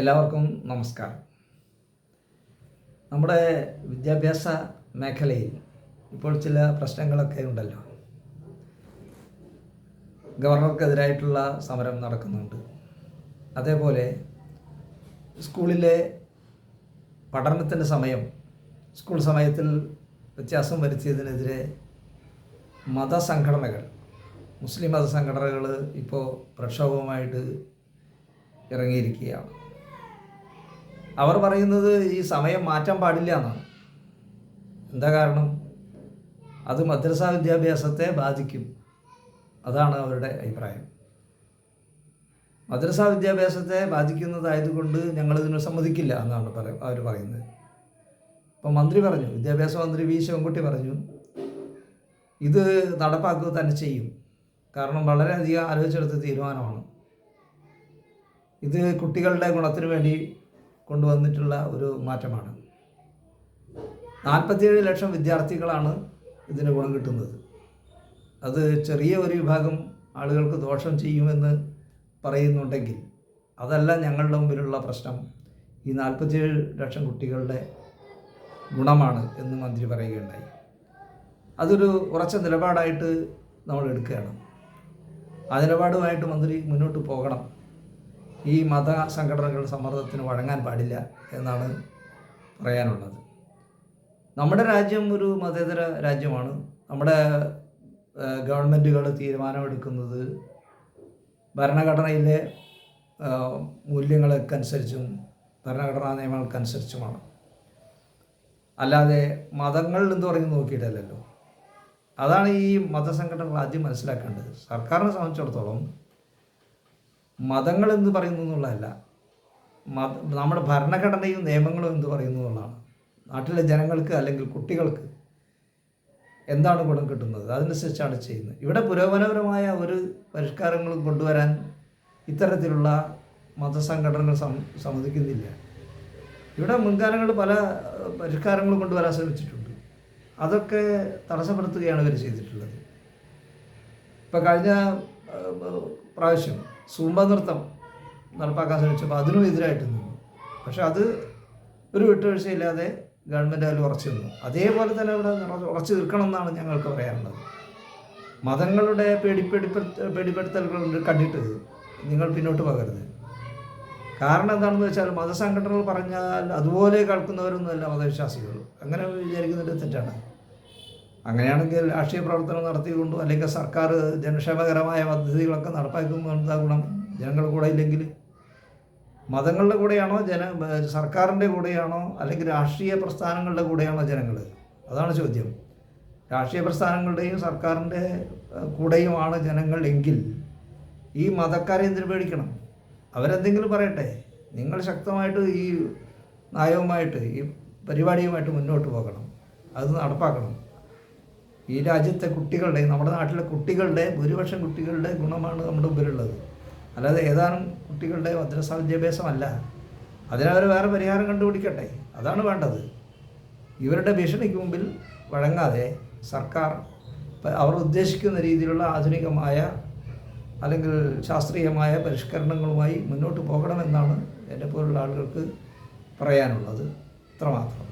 എല്ലാവർക്കും നമസ്കാരം. നമ്മുടെ വിദ്യാഭ്യാസ മേഖലയിൽ ഇപ്പോൾ ചില പ്രശ്നങ്ങളൊക്കെ ഉണ്ടല്ലോ. ഗവർണർക്കെതിരായിട്ടുള്ള സമരം നടക്കുന്നുണ്ട്. അതേപോലെ സ്കൂളിലെ പഠനത്തിന്റെ സമയം സ്കൂൾ സമയത്തിൽ വ്യത്യാസം വരുത്തിയതിനെതിരെ മതസംഘടനകൾ മുസ്ലിം മതസംഘടനകൾ ഇപ്പോൾ പ്രക്ഷോഭമായിട്ട് ഇറങ്ങിയിരിക്കുകയാണ്. അവർ പറയുന്നത് ഈ സമയം മാറ്റാൻ പാടില്ല എന്നാണ്. എന്താ കാരണം? അത് മദ്രസ വിദ്യാഭ്യാസത്തെ ബാധിക്കും. അതാണ് അവരുടെ അഭിപ്രായം. മദ്രസ വിദ്യാഭ്യാസത്തെ ബാധിക്കുന്നതായതുകൊണ്ട് ഞങ്ങളിതിന് സമ്മതിക്കില്ല എന്നാണ് പറ അവർ പറയുന്നത്. അപ്പോൾ മന്ത്രി പറഞ്ഞു വിദ്യാഭ്യാസ മന്ത്രി വി. ശിവൻകുട്ടി പറഞ്ഞു ഇത് നടപ്പാക്കുക തന്നെ ചെയ്യും. കാരണം വളരെയധികം ആലോചിച്ചെടുത്ത തീരുമാനമാണ്. ഇത് കുട്ടികളുടെ ഗുണത്തിന് വേണ്ടി കൊണ്ടുവന്നിട്ടുള്ള ഒരു മാറ്റമാണ്. നാൽപ്പത്തിയേഴ് ലക്ഷം വിദ്യാർത്ഥികളാണ് ഇതിന് ഗുണം കിട്ടുന്നത്. അത് ചെറിയ ഒരു വിഭാഗം ആളുകൾക്ക് ദോഷം ചെയ്യുമെന്ന് പറയുന്നുണ്ടെങ്കിൽ അതല്ല ഞങ്ങളുടെ മുമ്പിലുള്ള പ്രശ്നം. ഈ നാൽപ്പത്തിയേഴ് ലക്ഷം കുട്ടികളുടെ ഗുണമാണ് എന്ന് മന്ത്രി പറയുകയുണ്ടായി. അതൊരു ഉറച്ച നിലപാടായിട്ട് നമ്മൾ എടുക്കുകയാണ്. ആ നിലപാടുമായിട്ട് മന്ത്രി മുന്നോട്ട് പോകണം. ഈ മത സംഘടനകളുടെ സമ്മർദ്ദത്തിന് വഴങ്ങാൻ പാടില്ല എന്നാണ് പറയാനുള്ളത്. നമ്മുടെ രാജ്യം ഒരു മതേതര രാജ്യമാണ്. നമ്മുടെ ഗവൺമെന്റുകൾ തീരുമാനമെടുക്കുന്നത് ഭരണഘടനയിലെ മൂല്യങ്ങൾക്കനുസരിച്ചും ഭരണഘടനാ നിയമങ്ങൾക്കനുസരിച്ചുമാണ് അല്ലാതെ മതങ്ങൾ എന്ന് പറഞ്ഞ് നോക്കിയിട്ടല്ലല്ലോ. അതാണ് ഈ മതസംഘടനകൾ ആദ്യം മനസ്സിലാക്കേണ്ടത്. സർക്കാരിനെ സംബന്ധിച്ചിടത്തോളം മതങ്ങൾ എന്ന് പറയുന്നു എന്നുള്ളതല്ല. മത നമ്മുടെ ഭരണഘടനയും നിയമങ്ങളും എന്ന് പറയുന്നു എന്നുള്ളതാണ്. നാട്ടിലെ ജനങ്ങൾക്ക് അല്ലെങ്കിൽ കുട്ടികൾക്ക് എന്താണ് ഗുണം കിട്ടുന്നത്? അതനുസരിച്ചാണ് ചെയ്യുന്നത്. ഇവിടെ പുരോഗമനപരമായ ഒരു പരിഷ്കാരങ്ങളും കൊണ്ടുവരാൻ ഇത്തരത്തിലുള്ള മതസംഘടനകൾ സമ്മതിക്കുന്നില്ല. ഇവിടെ മുൻകാലങ്ങൾ പല പരിഷ്കാരങ്ങളും കൊണ്ടുവരാൻ ശ്രമിച്ചിട്ടുണ്ട്. അതൊക്കെ തടസ്സപ്പെടുത്തുകയാണ് ഇവർ ചെയ്തിട്ടുള്ളത്. ഇപ്പം കഴിഞ്ഞ പ്രാവശ്യം സൂമ്പ നൃത്തം നടപ്പാക്കാൻ ശ്രമിച്ചപ്പോൾ അതിനും എതിരായിട്ട് നിന്നു പക്ഷെ അത് ഒരു വിട്ടുവീഴ്ചയില്ലാതെ ഗവൺമെന്റ് അതിൽ ഉറച്ചു നിന്നു അതേപോലെ തന്നെ ഇവിടെ ഉറച്ചു നിൽക്കണം എന്നാണ് ഞങ്ങൾക്ക് പറയാനുള്ളത്. മതങ്ങളുടെ പേടിപ്പെടുത്ത പേടിപ്പെടുത്തലുകൾ കണ്ടിട്ട് നിങ്ങൾ പിന്നോട്ട് പകരുത്. കാരണം എന്താണെന്ന് വെച്ചാൽ മതസംഘടനകൾ പറഞ്ഞാൽ അതുപോലെ കേൾക്കുന്നവരൊന്നുമല്ല മതവിശ്വാസികൾ. അങ്ങനെ വിചാരിക്കുന്നത് തെറ്റാണ്. അങ്ങനെയാണെങ്കിൽ രാഷ്ട്രീയ പ്രവർത്തനം നടത്തിക്കൊണ്ടോ അല്ലെങ്കിൽ സർക്കാർ ജനക്ഷേമകരമായ പദ്ധതികളൊക്കെ നടപ്പാക്കുമ്പോൾ എന്താ ഗുണം ജനങ്ങളുടെ കൂടെ ഇല്ലെങ്കിൽ മതങ്ങളുടെ കൂടെയാണോ ജന സർക്കാരിന്റെ കൂടെയാണോ അല്ലെങ്കിൽ രാഷ്ട്രീയ പ്രസ്ഥാനങ്ങളുടെ കൂടെയാണോ ജനങ്ങൾ? അതാണ് ചോദ്യം. രാഷ്ട്രീയ പ്രസ്ഥാനങ്ങളുടെയും സർക്കാരിന്റെ കൂടെയുമാണ് ജനങ്ങൾ എങ്കിൽ ഈ മതക്കാരെ എന്തിനു പേടിക്കണം? അവരെന്തെങ്കിലും പറയട്ടെ. നിങ്ങൾ ശക്തമായിട്ട് ഈ നയവുമായിട്ട് ഈ പരിപാടിയുമായിട്ട് മുന്നോട്ട് പോകണം. അത് നടപ്പാക്കണം. ഈ രാജ്യത്തെ കുട്ടികളുടെ നമ്മുടെ നാട്ടിലെ കുട്ടികളുടെ ഭൂരിപക്ഷം കുട്ടികളുടെ ഗുണമാണ് നമ്മുടെ മുമ്പിലുള്ളത്. അല്ലാതെ ഏതാനും കുട്ടികളുടെ മദ്രസ വിദ്യാഭ്യാസമല്ല. അതിനവർ വേറെ പരിഹാരം കണ്ടുപിടിക്കട്ടെ. അതാണ് വേണ്ടത്. ഇവരുടെ ഭീഷണിക്ക് മുമ്പിൽ വഴങ്ങാതെ സർക്കാർ അവർ ഉദ്ദേശിക്കുന്ന രീതിയിലുള്ള ആധുനികമായ അല്ലെങ്കിൽ ശാസ്ത്രീയമായ പരിഷ്കരണങ്ങളുമായി മുന്നോട്ട് പോകണമെന്നാണ് എന്നെ പോലുള്ള ആളുകൾക്ക് പറയാനുള്ളത്. ഇത്രമാത്രം.